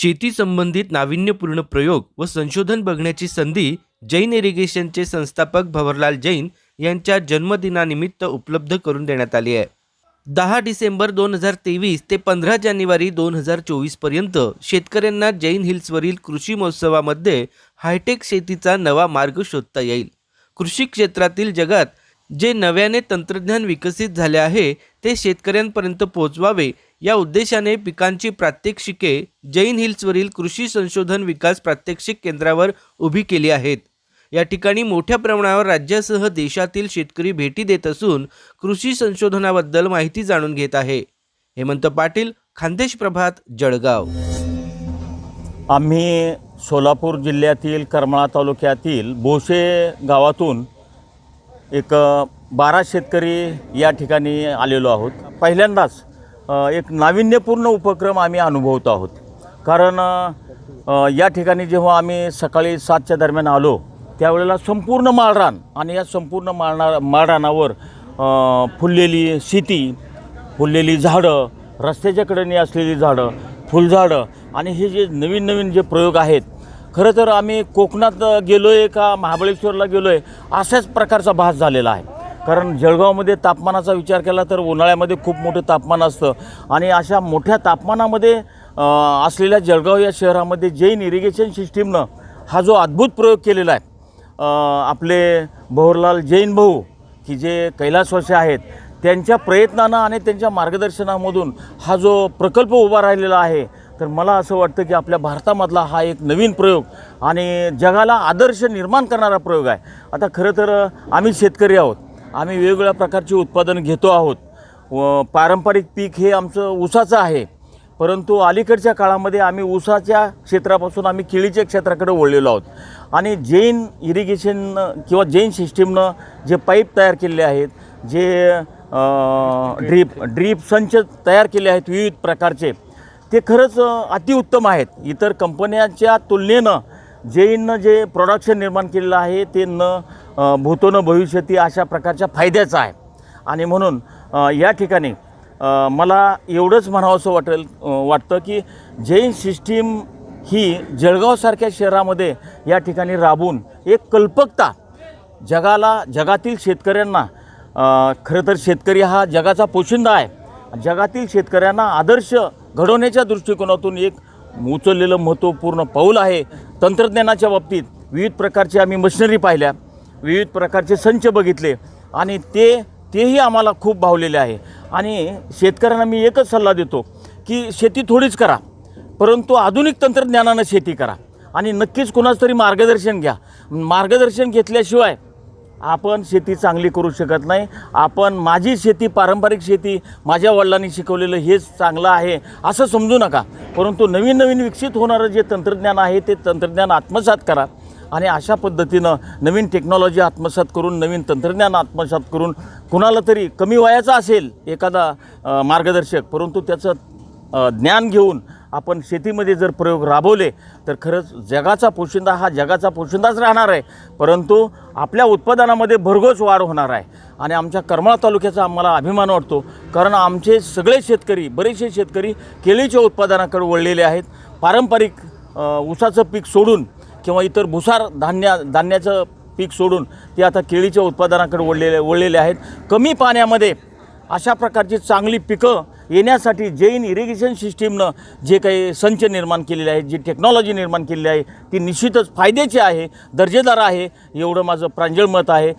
शेती संबंधित नाविन्यपूर्ण प्रयोग व संशोधन बघण्याची संधी जैन इरिगेशनचे संस्थापक भवरलाल जैन यांच्या जन्मदिनानिमित्त उपलब्ध करून देण्यात आली आहे. दहा डिसेंबर दोन हजार तेवीस ते पंधरा जानेवारी दोन हजार चोवीसपर्यंत शेतकऱ्यांना जैन हिल्सवरील कृषी महोत्सवामध्ये हायटेक शेतीचा नवा मार्ग शोधता येईल. कृषी क्षेत्रातील जगात जे नव्याने तंत्रज्ञान विकसित झाले आहे ते शेतकऱ्यांपर्यंत पोहोचवावे. या उद्देशाने पिकांची प्रात्यक्षिके जैन हिल्सवरील कृषी संशोधन विकास प्रात्यक्षिक केंद्रावर उभी केली आहेत. या ठिकाणी मोठ्या प्रमाणावर राज्यासह देशातील शेतकरी भेटी देत असून कृषी संशोधनाबद्दल माहिती जाणून घेत आहे. हेमंत पाटील खानदेश प्रभात जळगाव. आम्ही सोलापूर जिल्ह्यातील करमाळा तालुक्यातील बोशे गावातून एक बारा शेतकरी या ठिकाणी आलेलो आहोत. पहिल्यांदाच एक नाविन्यपूर्ण उपक्रम आम्ही अनुभवतो आहोत. कारण या ठिकाणी जेव्हा आम्ही सकाळी सातच्या दरम्यान आलो त्यावेळेला संपूर्ण माळरान आणि या संपूर्ण माळणा माळरानावर फुललेली शेती फुललेली झाडं रस्त्याच्या कडेने असलेली झाडं फुलझाडं आणि हे जे नवीन नवीन जे प्रयोग आहेत खरं तर आम्ही कोकणात गेलो आहे का महाबळेश्वरला गेलो आहे अशाच प्रकारचा भास झालेला आहे. कारण जळगावमध्ये तापमानाचा विचार केला तर उन्हाळ्यामध्ये खूप मोठं तापमान असतं. आणि अशा मोठ्या तापमानामध्ये असलेल्या जळगाव या शहरामध्ये जैन इरिगेशन सिस्टीमनं हा जो अद्भुत प्रयोग केलेला आहे. आपले भवरलाल जैन भाऊ की जे कैलासवासी आहेत त्यांच्या प्रयत्नानं आणि त्यांच्या मार्गदर्शनामधून हा जो प्रकल्प उभा राहिलेला आहे तर मला असं वाटतं की आपल्या भारतामधला हा एक नवीन प्रयोग आणि जगाला आदर्श निर्माण करणारा प्रयोग आहे. आता खरं तर आम्ही शेतकरी आहोत. आम्ही वेगवेगळ्या प्रकारची उत्पादन घेतो आहोत. व पारंपरिक पीक हे आमचं ऊसाचं आहे. परंतु अलीकडच्या काळामध्ये आम्ही ऊसाच्या क्षेत्रापासून आम्ही केळीच्या क्षेत्राकडे वळलेलो आहोत. आणि जैन इरिगेशन किंवा जैन सिस्टीमनं जे पाईप तयार केलेले आहेत जे ड्रीप ड्रीप संच तयार केले आहेत विविध प्रकारचे ते खरंच अतिउत्तम आहेत. इतर कंपन्यांच्या तुलनेनं जैननं जे प्रोडक्शन निर्माण केलेलं आहे ते न भूतोनं भविष्यती अशा प्रकारच्या फायद्याचं आहे. आणि म्हणून या ठिकाणी मला एवढंच म्हणावंसं वाटेल वाटतं की जैन सिस्टीम ही जळगावसारख्या शहरामध्ये या ठिकाणी राबून एक कल्पकता जगाला जगातील शेतकऱ्यांना खरं तर शेतकरी हा जगाचा पोशिंदा आहे. जगातील शेतकऱ्यांना आदर्श घडवण्याच्या दृष्टिकोनातून एक उचललेलं महत्त्वपूर्ण पाऊल आहे. तंत्रज्ञानाच्या बाबतीत विविध प्रकारची आम्ही मशिनरी पाहिल्या. विविध प्रकारचे संच बघितले. आणि ते तेही आम्हाला खूप भावलेले आहे. आणि शेतकऱ्यांना मी एकच सल्ला देतो की शेती थोडीच करा. परंतु आधुनिक तंत्रज्ञानानं शेती करा. आणि नक्कीच कुणाचं तरी मार्गदर्शन घ्या. मार्गदर्शन घेतल्याशिवाय आपण शेती चांगली करू शकत नाही. आपण माझी शेती पारंपरिक शेती माझ्या वडिलांनी शिकवलेलं हेच चांगलं आहे असं समजू नका. परंतु नवीन नवीन विकसित होणारं जे तंत्रज्ञान आहे ते तंत्रज्ञान आत्मसात करा. आणि अशा पद्धतीनं नवीन टेक्नॉलॉजी आत्मसात करून नवीन तंत्रज्ञान आत्मसात करून कुणाला तरी कमी वयाचा असेल एखादा मार्गदर्शक परंतु त्याचं ज्ञान घेऊन आपण शेतीमध्ये जर प्रयोग राबवले तर खरंच जगाचा पोशिंदा हा जगाचा पोशिंदाच राहणार आहे. परंतु आपल्या उत्पादनामध्ये भरघोस वाढ होणार आहे. आणि आमच्या करमाळा तालुक्याचा आम्हाला अभिमान वाटतो कारण आमचे सगळे शेतकरी बरेचसे शेतकरी केळीच्या उत्पादनाकडे वळलेले आहेत. पारंपरिक ऊसाचं पीक सोडून किंवा इतर भुसार धान्या धान्याचं पीक सोडून ते आता केळीच्या उत्पादनाकडे वळलेले वळलेले आहेत. कमी पाण्यामध्ये अशा प्रकारची चांगली पिकं येण्यासाठी जैन इरिगेशन सिस्टीमनं जे काही संच निर्माण केलेले आहेत जी टेक्नॉलॉजी निर्माण केलेली आहे ती निश्चितच फायद्याची आहे दर्जेदार आहे एवढं माझं प्रांजळ मत आहे.